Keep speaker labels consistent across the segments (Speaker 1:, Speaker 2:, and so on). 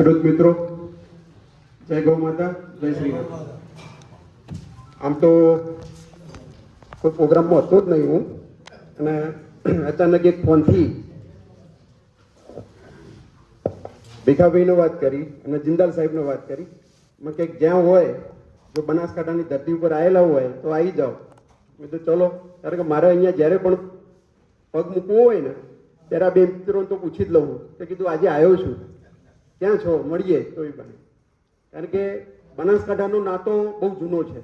Speaker 1: ખેડૂત મિત્રો, જય ગૌ માતા, જય શ્રી આમ તો કોઈ પ્રોગ્રામમાં હતો જ નહીં હું, અને અચાનક એક ફોનથી ભીખાભાઈનો વાત કરી અને જિંદાલ સાહેબનો વાત કરી. મેં કંઈક જ્યાં હોય, જો બનાસકાંઠાની ધરતી ઉપર આવેલા હોય, તો આવી જાઓ. મેં તો ચલો. કારણ કે મારે અહીંયા જ્યારે પણ પગ મૂકવો હોય ને, ત્યારે આ બે મિત્રોને તો પૂછી જ લઉં. કે કીધું, આજે આવ્યો છું. ક્યાં છો, મળીએ તોય બને. કારણ કે બનાસકાંઠાનો નાતો બહુ જૂનો છે.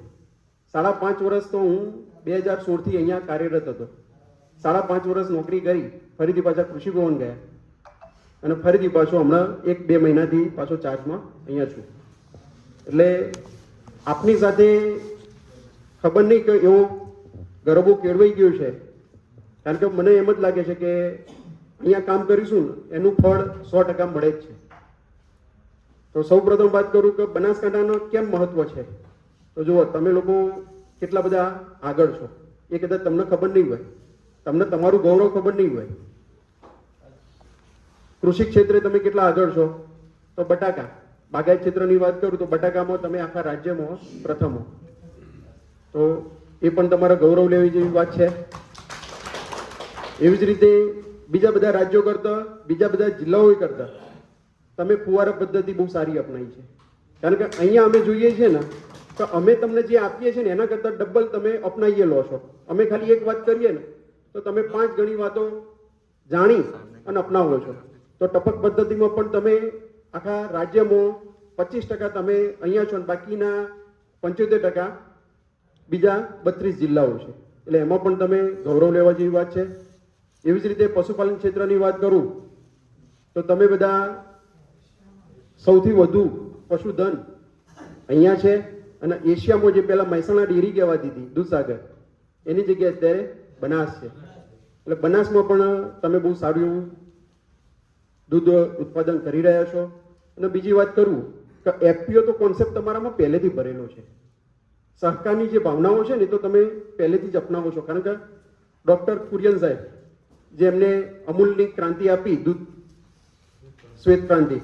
Speaker 1: સાડા પાંચ વર્ષ તો હું બે હજાર સોળથી અહીંયા કાર્યરત હતો. સાડા પાંચ વર્ષ નોકરી કરી, ફરીથી પાછા કૃષિ ભવન ગયા. અને ફરીથી પાછો હમણાં એક બે મહિનાથી પાછો ચાર્જમાં અહીંયા છું. એટલે આપની સાથે ખબર નહીં કે એવો ગરબો કેળવાઈ ગયો છે. કારણ કે મને એમ જ લાગે છે કે અહીંયા કામ કરીશું એનું ફળ સો ટકા મળે જ છે. તો સૌ પ્રથમ વાત કરું કે બનાસકાંઠાનો કેમ મહત્વ છે? તો જુઓ, તમે લોકો કેટલા બધા આગળ છો. એ કદાચ તમને ખબર નહીં હોય. તમને તમારું ગૌરવ ખબર નહીં હોય. કૃષિ ક્ષેત્રે તમે કેટલા આગળ છો? તો બટાકા. બાગાયત ક્ષેત્રની વાત કરું તો બટાકામાં તમે આખા રાજ્યમાં પ્રથમ હો. તો એ પણ તમારા ગૌરવ લેવી જેવી વાત છે. એવી જ રીતે બીજા બધા રાજ્યો કરતા, બીજા બધા જિલ્લાઓ કરતા તમે ફુવારા પદ્ધતિ બહુ સારી અપનાવી છે. કારણ કે અહીંયા અમે જોઈએ છીએ ને, તો અમે તમને જે આપીએ છીએ ને, એના કરતાં ડબલ તમે અપનાવીએ લો છો. અમે ખાલી એક વાત કરીએ ને, તો તમે પાંચ ગણી વાતો જાણી અને અપનાવો છો. તો ટપક પદ્ધતિમાં પણ તમે આખા રાજ્યમાં પચીસ ટકા તમે અહીંયા છો ને, બાકીના પંચોતેર ટકા બીજા બત્રીસ જિલ્લાઓ છે. એટલે એમાં પણ તમે ગૌરવ લેવા જેવી વાત છે. એવી જ રીતે પશુપાલન ક્ષેત્રની વાત કરું, તો તમે બધા સૌથી વધુ પશુધન અહીંયા છે અને એશિયામાં જે પહેલા મહેસાણા ડેરી કહેવાતી હતી દૂધસાગર, એની જગ્યાએ અત્યારે બનાસ છે. એટલે બનાસમાં પણ તમે બહુ સારું એવું દૂધ ઉત્પાદન કરી રહ્યા છો. અને બીજી વાત કરું કે એફપીઓ તો કોન્સેપ્ટ તમારામાં પહેલેથી ભરેલો છે. સહકારની જે ભાવનાઓ છે ને તો તમે પહેલેથી જ અપનાવો છો. કારણ કે ડૉક્ટર કુરિયન સાહેબ જે એમને અમૂલની ક્રાંતિ આપી, દૂધ, શ્વેત ક્રાંતિ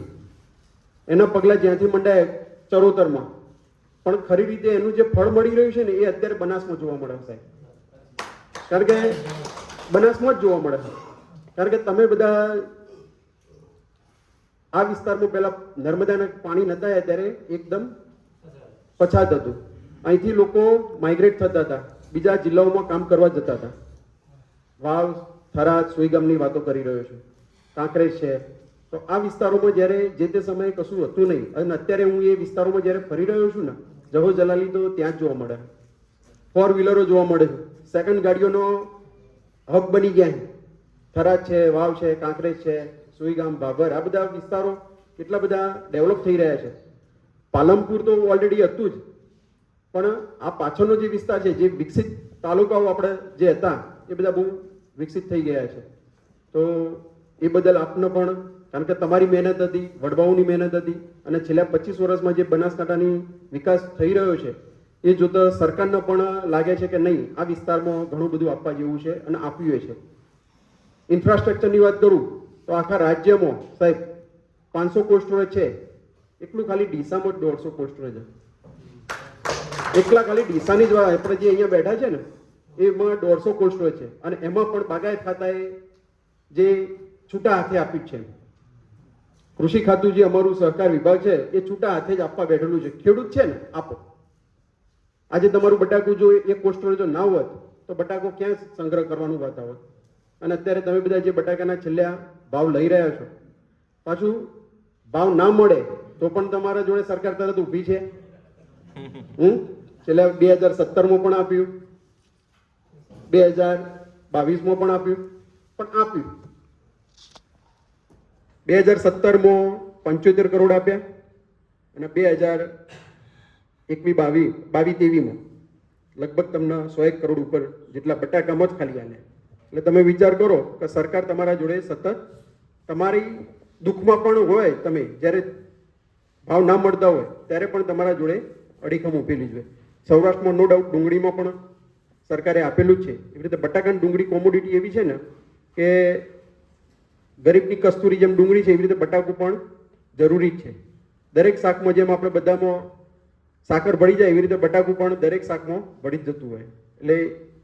Speaker 1: એના પગલાં જ્યાંથી મંડાય ચરોતરમાં. પણ ખરી રીતે એનું જે ફળ મળી રહ્યું છે ને, એ અત્યારે બનાસમાં જોવા મળે સાહેબ. કારણ કે બનાસમાં જ જોવા મળે છે. કારણ કે તમે બધા આ વિસ્તારમાં પહેલા નર્મદાના પાણી નતા ત્યારે એકદમ પછાત હતું. અહીંથી લોકો માઇગ્રેટ થતા હતા. બીજા જિલ્લાઓમાં કામ કરવા જતા હતા. વાવ, થરાદ, સુઈગામની વાતો કરી રહ્યો છું. કાંકરેજ છે તો આ વિસ્તારોમાં જ્યારે જે તે સમયે કશું હતું નહીં, અને અત્યારે હું એ વિસ્તારોમાં જ્યારે ફરી રહ્યો છું ને, જહો જલાલી તો ત્યાં જ જોવા મળે ફોર વ્હીલરો જોવા મળે છે. સેકન્ડ ગાડીઓનો હબ બની ગયા થરાદ છે, વાવ છે, કાંકરેજ છે, સુઈગામ ભાભર આ બધા વિસ્તારો કેટલા બધા ડેવલપ થઈ રહ્યા છે. પાલમપુર તો ઓલરેડી હતું જ. પણ આ પાછળનો જે વિસ્તાર છે, જે વિકસિત તાલુકાઓ આપણે જે હતા, એ બધા બહુ વિકસિત થઈ ગયા છે. તો એ બદલ આપનો પણ કારણ કે તમારી મહેનત હતી વડવાઓની મહેનત હતી અને છેલ્લા પચીસ વર્ષમાં જે બનાસકાંઠાની વિકાસ થઈ રહ્યો છે, એ જોતા સરકારને પણ લાગે છે કે નહીં, આ વિસ્તારમાં ઘણું બધું આપવા જેવું છે અને આપ્યું છે. ઇન્ફ્રાસ્ટ્રક્ચરની વાત કરું, તો આખા રાજ્યમાં સાહેબ પાંચસો કોલ્ડ સ્ટોરેજ છે એટલું ખાલી ડીસામાં જ દોઢસો કોલ્ડ સ્ટોરેજ એકલા ખાલી ડીસાની જ આપણે જે અહીંયા બેઠા છે ને, એમાં દોઢસો કોલ્ડ સ્ટોરેજ છે અને એમાં પણ બાગાયત ખાતાએ જે છૂટા હાથે આપ્યું છે. કૃષિ ખાતું જે અમારું સહકાર વિભાગ છે, એ છૂટા હાથે જ આપવા બેઠેલું છે. ખેડૂત છે ને, આપો. આજે તમારું બટાકું જો એક કોલ્ડ જો ના હોત, તો બટાકો ક્યાં સંગ્રહ કરવાનું વાત હોત અને અત્યારે તમે બધા જે બટાકાના છેલ્લા ભાવ લઈ રહ્યા છો, પાછું ભાવ ના મળે, તો પણ તમારા જોડે સરકાર તરત ઊભી છે? હું છેલ્લા બે હજાર સત્તરમાં પણ આપ્યું. બે હજાર બાવીસમાં પણ આપ્યું. પણ આપ્યું. બે હજાર સત્તરમાં પંચોતેર કરોડ આપ્યા અને બે હજાર એકવી બાવી બાવી તેવીમાં લગભગ તમને સો એક કરોડ ઉપર જેટલા બટાકામાં જ ખાલી આલે એટલે તમે વિચાર કરો કે સરકાર તમારા જોડે સતત તમારી દુઃખમાં પણ હોય તમે, જ્યારે ભાવ ના મળતા હોય, ત્યારે પણ તમારા જોડે અડીખમ ઉભેલી જ હોય. સૌરાષ્ટ્રમાં નો ડાઉટ ડુંગળીમાં પણ સરકારે આપેલું જ છે. એવી રીતે બટાકાની ડુંગળી કોમોડિટી એવી છે ને કે ગરીબની કસ્તુરી જેમ ડુંગળી છે, એવી રીતે બટાકું પણ જરૂરી છે. દરેક શાકમાં જેમ આપણે બધામાં સાકર ભળી જાય, એવી રીતે બટાકું પણ દરેક શાકમાં ભળી જતું હોય. એટલે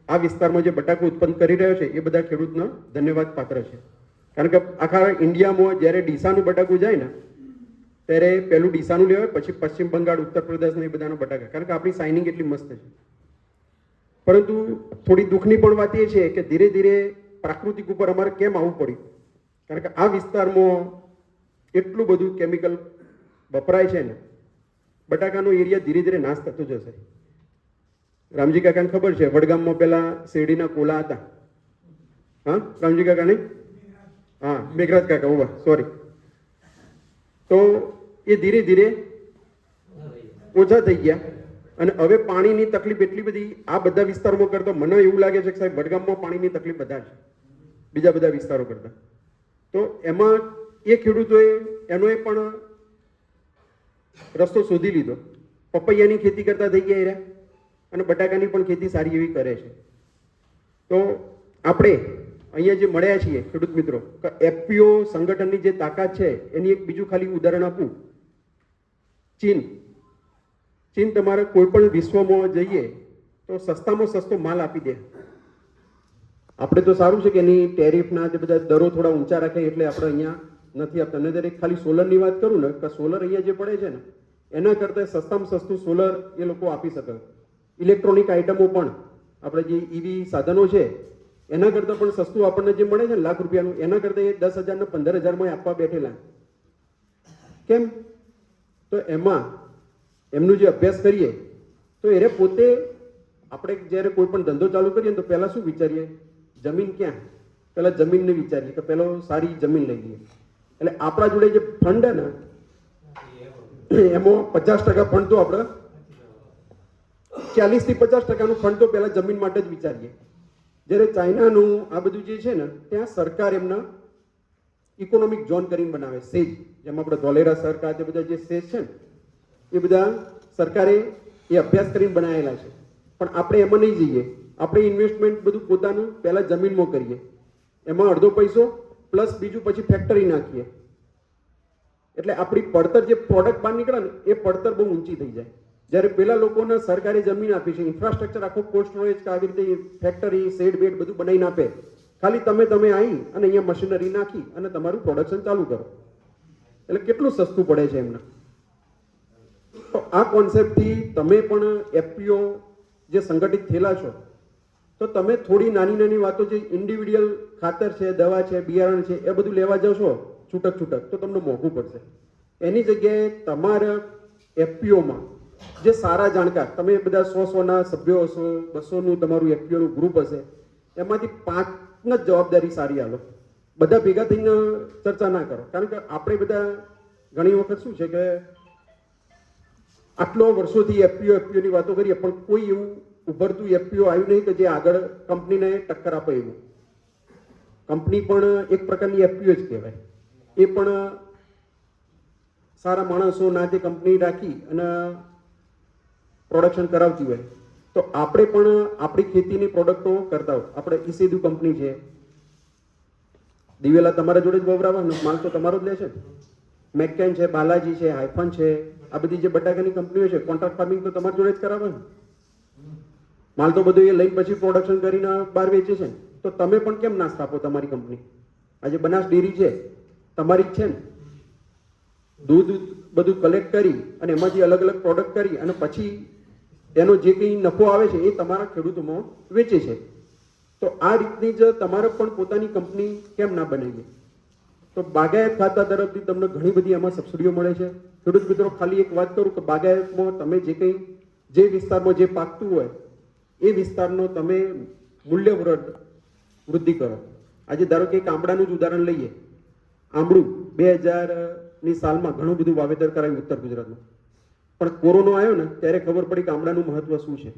Speaker 1: આ વિસ્તારમાં જે બટાકું ઉત્પન્ન કરી રહ્યો છે, એ બધા ખેડૂતનો ધન્યવાદ પાત્ર છે. કારણ કે આખા ઇન્ડિયામાં જ્યારે ડીસાનું બટાકું જાય ને, ત્યારે પહેલું ડીસાનું લેવાય, પછી પશ્ચિમ બંગાળ, ઉત્તર પ્રદેશ એ બધાનો બટાકા. કારણ કે આપણી સાઇનિંગ એટલી મસ્ત છે. પરંતુ થોડી દુઃખની પણ વાત એ છે કે ધીરે ધીરે પ્રાકૃતિક ઉપર અમારે કેમ આવવું પડ્યું? કારણ કે આ વિસ્તારમાં એટલું બધું કેમિકલ વપરાય છે ને, બટાકાનો એરિયા ધીરે ધીરે નાશ થતો જશે. રામજી કાકાને ખબર છે, વડગામમાં પેલા શેરડીના કોલા હતા. હા, રામજી કાકા નહીં? હા, મેઘરાજ કાકા, ઊભા સોરી તો એ ધીરે ધીરે ઓછા થઈ ગયા. અને હવે પાણીની તકલીફ એટલી બધી, આ બધા વિસ્તારોમાં કરતા મને એવું લાગે છે કે સાહેબ, વડગામમાં પાણીની તકલીફ બધા છે. બીજા બધા વિસ્તારો કરતા. તો એમાં એ ખેડૂતોએ, એનોએ પણ રસ્તો શોધી લીધો. પપૈયાની ખેતી કરતા થઈ ગયા રહ્યા. અને બટાકાની પણ ખેતી સારી એવી કરે છે. તો આપણે અહીંયા જે મળ્યા છીએ ખેડૂત મિત્રો એફપીઓ સંગઠનની જે તાકાત છે, એની એક બીજું ખાલી ઉદાહરણ આપું. ચીન. ચીન તમારે કોઈ પણ વિશ્વમાં જઈએ તો સસ્તામાં સસ્તો માલ આપી દે. આપણે તો સારું છે કે એની ટેરિફના જે બધા દરો થોડા ઊંચા રાખે એટલે આપણે અહીંયા નથી આપતા. અને દરેક ખાલી સોલરની વાત કરું ને કે સોલર અહીંયા જે પડે છે ને, એના કરતાં સસ્તામાં સસ્તું સોલર એ લોકો આપી શકે. ઇલેક્ટ્રોનિક આઇટમો પણ, આપણે જે ઈવી સાધનો છે, એના કરતાં પણ સસ્તું આપણને જે મળે છે ને લાખ રૂપિયાનું, એના કરતાં એ દસ હજાર ને પંદર હજારમાં આપવા બેઠેલા. કેમ? તો એમાં એમનું જે અભ્યાસ કરીએ, તો એને પોતે આપણે જ્યારે કોઈ પણ ધંધો ચાલુ કરીએ તો પહેલાં શું વિચારીએ? જમીન ક્યાં? પહેલાં જમીનને વિચારીએ કે પહેલો સારી જમીન લઈ લઈએ. એટલે આપણા જોડે જે ફંડ ને, એમાં પચાસ ટકા ફંડ તો આપણે ચાલીસથી પચાસ ટકાનું ફંડ તો પહેલાં જમીન માટે જ વિચારીએ. જ્યારે ચાઇનાનું આ બધું જે છે ને, ત્યાં સરકાર એમના ઇકોનોમિક ઝોન કરીને બનાવે સેજ. જેમ આપણે ધોલેરા સરકાર જે બધા જે સેજ છે ને, એ બધા સરકારે એ અભ્યાસ કરીને બનાવેલા છે. પણ આપણે એમાં નહીં જઈએ. આપણે ઇન્વેસ્ટમેન્ટ બધું પોતાનું પહેલાં જમીનમાં કરીએ. એમાં અડધો પૈસો પ્લસ બીજું પછી ફેક્ટરી નાખીએ. એટલે આપણી પડતર જે પ્રોડક્ટ બહાર નીકળે ને, એ પડતર બહુ ઊંચી થઈ જાય. જ્યારે પેલા લોકોને સરકારે જમીન આપી છે ઇન્ફ્રાસ્ટ્રક્ચર આખો કોલ્ડ સ્ટોરેજ કે આવી રીતે ફેક્ટરી શેડ બેડ બધું બનાવીને આપે. ખાલી તમે તમે આવી અને અહીંયા મશીનરી નાખી અને તમારું પ્રોડક્શન ચાલુ કરો. એટલે કેટલું સસ્તું પડે છે એમને. તો આ કોન્સેપ્ટથી તમે પણ એફપીઓ જે સંગઠિત થયેલા છો તો તમે થોડી નાની નાની વાતો જે ઇન્ડિવિડ્યુઅલ ખાતર છે, દવા છે, બિયારણ છે, એ બધું લેવા જશો છૂટક છૂટક, તો તમને મોંઘું પડશે. એની જગ્યાએ તમારા એફપીઓમાં જે સારા જાણકાર, તમે બધા સો સોના સભ્યો હશો, બસોનું તમારું એફપીઓનું ગ્રુપ હશે, એમાંથી પાંચને જ જવાબદારી સારી આલો. બધા ભેગા થઈને ચર્ચા ના કરો. કારણ કે આપણે બધા ઘણી વખત શું છે કે આટલો વર્ષોથી એફપીઓ, એફપીઓની વાતો કરીએ, પણ કોઈ એવું ઉભરતું એફપીઓ આવ્યું નહીં કે જે આગળ કંપનીને ટક્કર આપે એવું. કંપની પણ એક પ્રકારની એફપીઓ જ કહેવાય. એ પણ સારા માણસો ના જે કંપની રાખી અને પ્રોડક્શન કરાવતી હોય. તો આપણે પણ આપણી ખેતીની પ્રોડક્ટો કરતા હોય. આપણે ઈસેદુ કંપની છે. દિવેલા તમારા જોડે જ વવરાવવાનો માલ તો તમારો જ લે છે મેકેન છે, બાલાજી છે હાઇફન છે. આ બધી જે બટાકાની કંપનીઓ છે, કોન્ટ્રાક્ટ ફાર્મિંગ તો તમારી જોડે જ કરાવે ને માલ તો બધું એ લઈને પછી પ્રોડક્શન કરીને બહાર વેચે છે તો તમે પણ કેમ ના સ્થાપો તમારી કંપની આજે બનાસ ડેરી છે. તમારી જ છે ને. દૂધ બધું કલેક્ટ કરી અને એમાંથી અલગ અલગ પ્રોડક્ટ કરી અને પછી એનો જે કંઈ નફો આવે છે એ તમારા ખેડૂતોમાં વેચે છે. તો આ રીતની જ તમારે પણ પોતાની કંપની કેમ ના બનાવીએ તો બાગાયત ખાતા તરફથી તમને ઘણી બધી એમાં સબસિડીઓ મળે છે. ખેડૂત મિત્રો, ખાલી એક વાત કરું કે બાગાયતમાં તમે જે કંઈ જે વિસ્તારમાં જે પાકતું હોય એ વિસ્તારનો તમે મૂલ્ય વૃદ્ધિ કરો. આજે ધારો કે એક આંબળાનું જ ઉદાહરણ લઈએ. આંબળું બે હજારની સાલમાં ઘણું બધું વાવેતર કરાયું ઉત્તર ગુજરાતમાં. પણ કોરોનો આવ્યો ને, ત્યારે ખબર પડી કે આંબળાનું મહત્વ શું છે?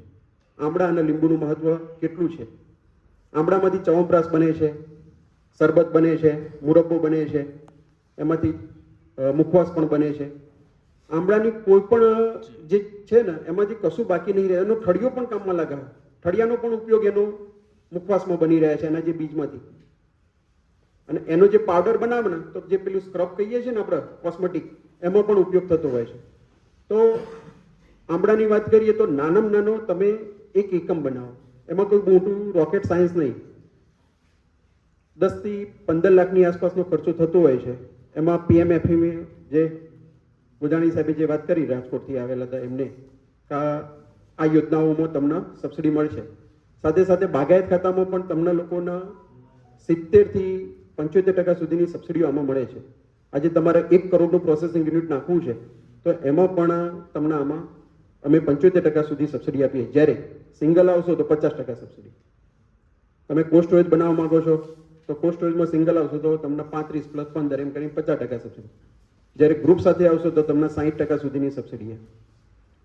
Speaker 1: આમળા અને લીંબુનું મહત્વ કેટલું છે? આમળામાંથી ચવમપ્રાસ બને છે, શરબત બને છે, મુરબ્બો બને છે, એમાંથી મુખવાસ પણ બને છે. આમળાની કોઈ પણ જે. છે ને એમાંથી કશું બાકી નહીં રહે. એનો ઠળિયો પણ કામમાં લગાવે. ઠળિયાનો પણ ઉપયોગ એનો મુખવાસમાં બની રહ્યા છે એના જે બીજમાંથી. અને એનો જે પાવડર બનાવે ને તો જે પેલું સ્ક્રબ કહીએ છીએ ને આપણે કોસ્મેટિક એમાં પણ ઉપયોગ થતો હોય છે. તો આંબળાની વાત કરીએ તો નાનામાં નાનો તમે એક એકમ બનાવો. એમાં કોઈ મોટું રોકેટ સાયન્સ નહીં. દસથી પંદર લાખની આસપાસનો ખર્ચો થતો હોય છે. એમાં પીએમ જે ગુજાણી સાહેબે જે વાત કરી, રાજકોટથી આવેલા હતા, એમને આ યોજનાઓમાં તમને સબસિડી મળશે. સાથે સાથે બાગાયત ખાતામાં પણ તમને લોકોના સિત્તેરથી પંચોતેર ટકા સુધીની સબસિડીઓ આમાં મળે છે. આજે તમારે એક કરોડનું પ્રોસેસિંગ યુનિટ નાખવું છે, તો એમાં પણ તમને આમાં અમે પંચોતેર ટકા સુધી સબસિડી આપીએ. જ્યારે સિંગલ આવશો તો પચાસ ટકા સબસિડી. તમે કોલ્ડ સ્ટોરેજ બનાવવા માંગો છો, તો કોલ્ડ સ્ટોરેજમાં સિંગલ આવશો તો તમને પાંત્રીસ પ્લસ પંદર, એમ કરીને પચાસ ટકા સબસિડી. જ્યારે ગ્રુપ સાથે આવશો તો તમને સાહીઠ ટકા સુધીની સબસિડી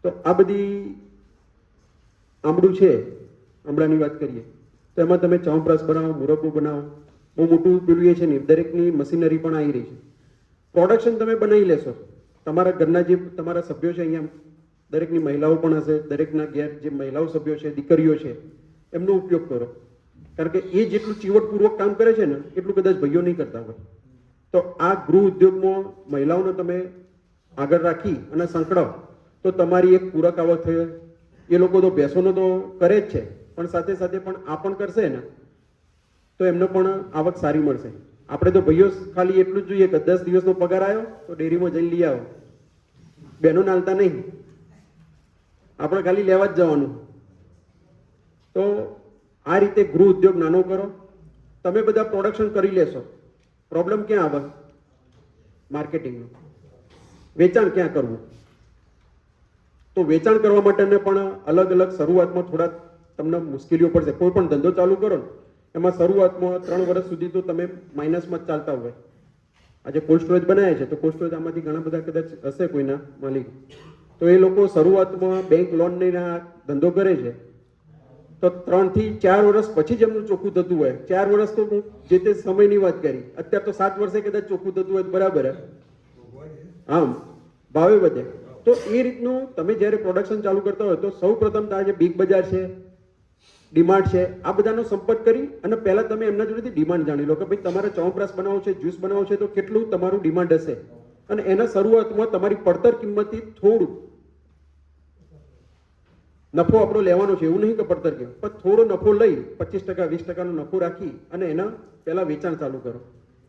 Speaker 1: તો આ બધી આંબળું છે, આંબળાની વાત કરીએ. તો એમાં તમે ચવપરાસ બનાવો મુરબ્બો બનાવો. બહુ મોટું પેલું એ છે ને, દરેકની મશીનરી પણ આવી રહી છે. પ્રોડક્શન તમે બનાવી લેશો. તમારા ઘરના જે તમારા સભ્યો છે અહીંયા, દરેકની મહિલાઓ પણ હશે, દરેકના ઘેર જે મહિલાઓ સભ્યો છે, દીકરીઓ છે, એમનો ઉપયોગ કરો. કારણ કે એ જેટલું ચીવટપૂર્વક કામ કરે છે ને, એટલું કદાચ ભાઈઓ નહીં કરતા હોય. તો આ ગૃહ ઉદ્યોગમાં મહિલાઓને તમે આગળ રાખી અને સંકળાવ. તો તમારી એક પૂરક આવક થઈ એ લોકો તો ભેંસોનો તો કરે જ છે, પણ સાથે સાથે પણ આ પણ કરશે ને, તો એમને પણ આવક સારી મળશે. આપણે તો ભાઈઓ ખાલી એટલું જ જોઈએ કે દસ દિવસનો પગાર આવ્યો, તો ડેરીમાં જઈને લઈ આવો. બહેનો નાલતા નહીં. આપણે ખાલી લેવા જ જવાનું. તો આ રીતે ગૃહ ઉદ્યોગ નાનો કરો. તમે બધા પ્રોડક્શન કરી લેશો. પ્રોબ્લેમ ક્યાં આવે? માર્કેટિંગનો વેચાણ ક્યાં કરવું? તો વેચાણ કરવા માટેને પણ અલગ અલગ શરૂઆતમાં થોડા તમને મુશ્કેલીઓ પડશે. કોઈ પણ ધંધો ચાલુ કરો ને, એમાં શરૂઆતમાં ત્રણ વર્ષ સુધી તો તમે માઇનસમાં જ ચાલતા હોય. આજે કોલ્ડ સ્ટોરેજ બનાવ્યા છે, તો કોલ્ડ સ્ટોરેજ આમાંથી ઘણા બધા કદાચ હશે કોઈના માલિક. તો એ લોકો શરૂઆતમાં બેંક લોન લઈને આ ધંધો કરે છે. તો ત્રણથી ચાર વર્ષ પછી જ એમનું ચોખ્ખું થતું હોય. ચાર વર્ષ તો હું જે તે સમયની વાત કરી. અત્યારે તો સાત વર્ષે કદાચ ચોખ્ખું થતું હોય બરાબર આમ, ભાવે વધે તો એ રીતનું તમે જ્યારે પ્રોડક્શન ચાલુ કરતા હોય તો સૌ પ્રથમ તો બિગ બજાર છે ડિમાન્ડ છે. આ બધાનો સંપર્ક કરી અને પહેલા તમે એમના જોડેથી ડિમાન્ડ જાણી લો કે ભાઈ તમારે ચોપરાસ બનાવવો છે જ્યુસ બનાવવો છે, તો કેટલું તમારું ડિમાન્ડ હશે? અને એના શરૂઆતમાં તમારી પડતર કિંમતથી થોડું નફો આપણો લેવાનો છે, એવું નહીં કે પડતર કે. પણ થોડો નફો લઈ, પચીસ ટકા, વીસ ટકાનો નફો રાખી અને એના પહેલાં વેચાણ ચાલુ કરો.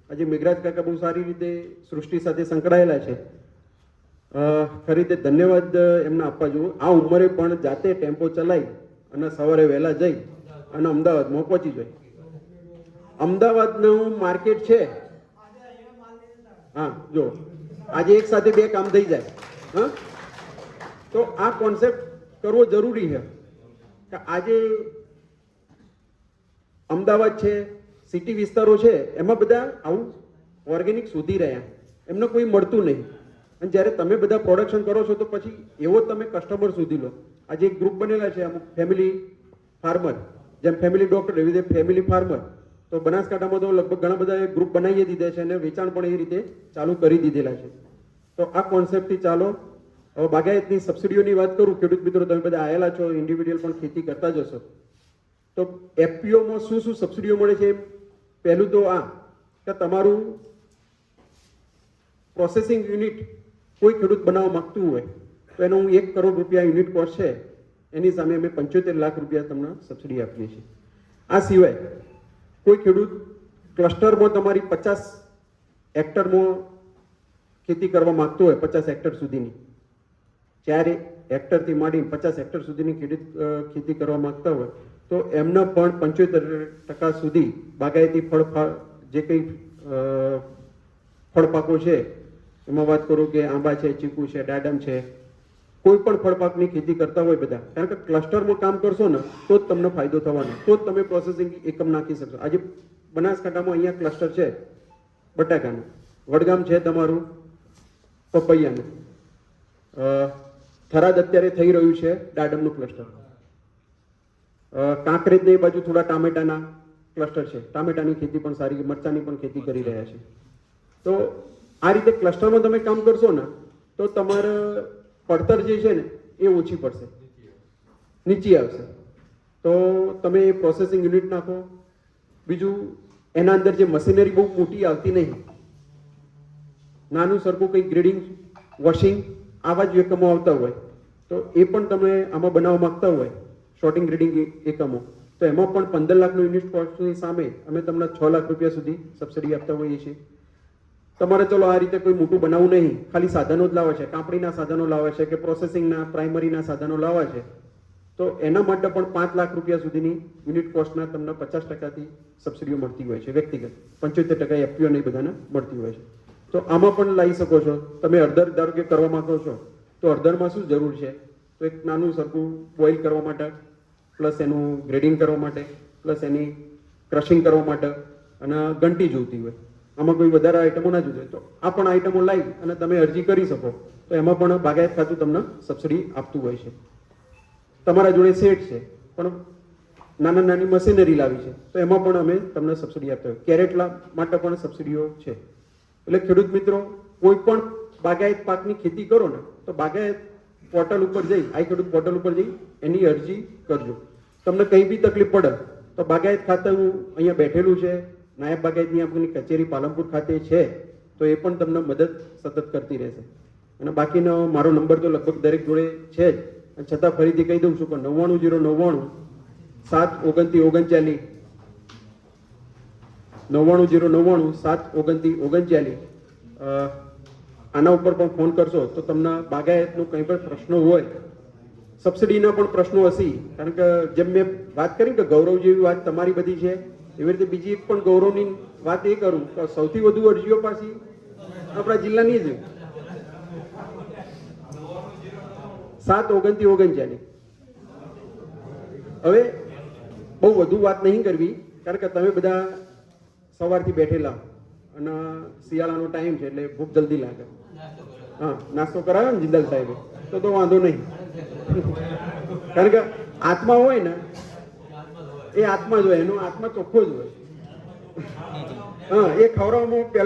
Speaker 1: આજે મેઘરાજ કાકા બહુ સારી રીતે સૃષ્ટિ સાથે સંકળાયેલા છે. ખરી રીતે ધન્યવાદ એમને આપવા જોઉં આ ઉંમરે પણ જાતે ટેમ્પો ચલાવી અને સવારે વહેલા જઈ અને અમદાવાદમાં પહોંચી જાય. અમદાવાદનું માર્કેટ છે. હા, જો. આજે એક સાથે બે કામ થઈ જાય. હા? તો આ કોન્સેપ્ટ કરવો જરૂરી છે. કે આજે અમદાવાદ છે, સિટી વિસ્તારો છે, એમાં બધા આવું ઓર્ગેનિક શોધી રહ્યા. એમને કોઈ મળતું નહીં. અને જ્યારે તમે બધા પ્રોડક્શન કરો છો, તો પછી એવો તમે કસ્ટમર શોધી લો. આજે એક ગ્રુપ બનેલા છે, અમુક ફેમિલી ફાર્મર જેમ ફેમિલી ડોક્ટર એવી રીતે ફેમિલી ફાર્મર તો બનાસકાંઠામાં તો લગભગ ઘણા બધા ગ્રુપ બનાવી દીધા છે અને વેચાણ પણ એ રીતે ચાલુ કરી દીધેલા છે. તો આ કોન્સેપ્ટથી ચાલો. હવે બાગાયતની સબસિડીઓની વાત કરું, ખેડૂત મિત્રો, તમે બધા આવેલા છો ઇન્ડિવિડ્યુઅલ પણ ખેતી કરતા જ હશો. તો એફપીઓમાં શું શું સબસિડીઓ મળે છે? પહેલું તો આ, કે તમારું પ્રોસેસિંગ યુનિટ કોઈ ખેડૂત બનાવવા માગતું હોય, તો એનો હું એક કરોડ રૂપિયા યુનિટ કોસ્ટ છે, એની સામે અમે પંચોતેર લાખ રૂપિયા તમને સબસિડી આપીએ છીએ. આ સિવાય, કોઈ ખેડૂત ક્લસ્ટરમાં તમારી પચાસ હેક્ટરમાં ખેતી કરવા માગતો હોય, પચાસ હેક્ટર સુધીની ચાર હેક્ટરથી માંડીને પચાસ હેક્ટર સુધીની ખેડૂત ખેતી કરવા માંગતા હોય, તો એમને પણ પંચોતેર ટકા સુધી બાગાયતી ફળ જે કંઈ ફળપાકો છે, એમાં વાત કરું કે આંબા છે, ચીકુ છે, ડાડમ છે, કોઈ પણ ફળપાકની ખેતી કરતા હોય બધા, કારણ કે ક્લસ્ટરમાં કામ કરશો ને, તો જ તમને ફાયદો થવાનો, તો જ તમે પ્રોસેસિંગ એકમ નાખી શકશો. આજે બનાસકાંઠામાં અહીંયા ક્લસ્ટર છે, બટાકાનું, વડગામ છે તમારું, પપૈયાનું. થરાદ અત્યારે થઈ રહ્યું છે દાડમનું ક્લસ્ટર કાંકરેજ ને એ બાજુ થોડા ટામેટાના ક્લસ્ટર છે. ટામેટાની ખેતી પણ સારી, મરચાની પણ ખેતી કરી રહ્યા છે. તો આ રીતે ક્લસ્ટરમાં તમે કામ કરશો ને, તો તમારે પડતર જે છે ને, એ ઓછી પડશે. નીચી આવશે. તો તમે પ્રોસેસિંગ યુનિટ નાખો. બીજું, એના અંદર જે મશીનરી બહુ મોટી આવતી નહીં. નાનું સરખું કંઈક ગ્રેડિંગ વોશિંગ આવા જ એકમો આવતા હોય, તો એ પણ તમે આમાં બનાવવા માંગતા હોય શોર્ટિંગ ગ્રેડિંગ એકમો. તો એમાં પણ પંદર લાખનું યુનિટ કોસ્ટની સામે અમે તમને છ લાખ રૂપિયા સુધી સબસિડી આપતા હોઈએ છીએ. તમારે ચલો આ રીતે કોઈ મોટું બનાવવું નહીં, ખાલી સાધનો જ લાવે છે કાપડીના સાધનો લાવે છે કે પ્રોસેસિંગના પ્રાઇમરીના સાધનો લાવે છે. તો એના માટે પણ પાંચ લાખ રૂપિયા સુધીની યુનિટ કોસ્ટના તમને પચાસ ટકાથી સબસિડીઓ મળતી હોય છે, વ્યક્તિગત. પંચોતેર ટકા એફપીઓ ને બધાને મળતી હોય છે. તો આમાં પણ લાવી શકો છો. તમે અડધર ધારો કે કરવા માંગો છો, તો અડધરમાં શું જરૂર છે? તો એક નાનું સરખું બોઇલ કરવા માટે પ્લસ એનું ગ્રેડિંગ કરવા માટે પ્લસ એની ક્રશિંગ કરવા માટે અને ઘંટી જોઈતી હોય. આમાં કોઈ વધારે આઈટમો ના જોતી હોય. તો આ પણ આઈટમો લાવી અને તમે અરજી કરી શકો. તો એમાં પણ બાગાયત ખાતું તમને સબસિડી આપતું હોય છે. તમારા જોડે સેટ છે, પણ નાના નાની મશીનરી લાવી છે. તો એમાં પણ અમે તમને સબસિડી આપતા હોય કેરેટ માટે પણ સબસિડીઓ છે. એટલે ખેડૂત મિત્રો, કોઈ પણ બાગાયત પાકની ખેતી કરો ને, તો બાગાયત પોર્ટલ ઉપર જઈ આઈ ખેડૂત પોર્ટલ ઉપર જઈ, એની અરજી કરજો. તમને કંઈ બી તકલીફ પડે, તો બાગાયત ખાતું અહીંયા બેઠેલું છે, નાયબ બાગાયતની આપણી કચેરી પાલનપુર ખાતે છે, તો એ પણ તમને મદદ સતત કરતી રહેશે. અને બાકીનો મારો નંબર તો લગભગ દરેક જોડે છે જ. છતાં ફરીથી કહી દઉં છું કે નવ્વાણું જીરો નવ્વાણું સાત ઓગણતી ઓગણચાલીસ નવ્વાણું જીરો નવ્વાણું સાત ઓગણતી ઓગણચાલીસ. આના ઉપર પણ ફોન કરશો તો તમને બાગાયતનો કંઈ પણ પ્રશ્ન હોય, સબસિડીના પણ પ્રશ્નો હશે. કારણ કે જેમ મેં વાત કરી કે ગૌરવ જેવી વાત તમારી બધી છે, એવી રીતે બીજી પણ ગૌરવની વાત એ કરું કે સૌથી વધુ અરજીઓ પાછી આપણા જિલ્લાની જ. સાત ઓગણથી ઓગણચાલીસ. હવે બહુ વધુ વાત નહીં કરવી, કારણ કે તમે બધા સવારથી બેઠેલા. અને શિયાળાનો ટાઈમ છે એટલે ભૂખ જલ્દી લાગે. હા, નાસ્તો કરાવ્યો ને જિંદલ સાહેબે? તો તો વાંધો નહીં. કારણ કે આત્મા હોય ને, એ આત્મા જ હોય, એનો આત્મા ચોખ્ખો જ હોય. હા, એ ખવડાવવામાં પહેલા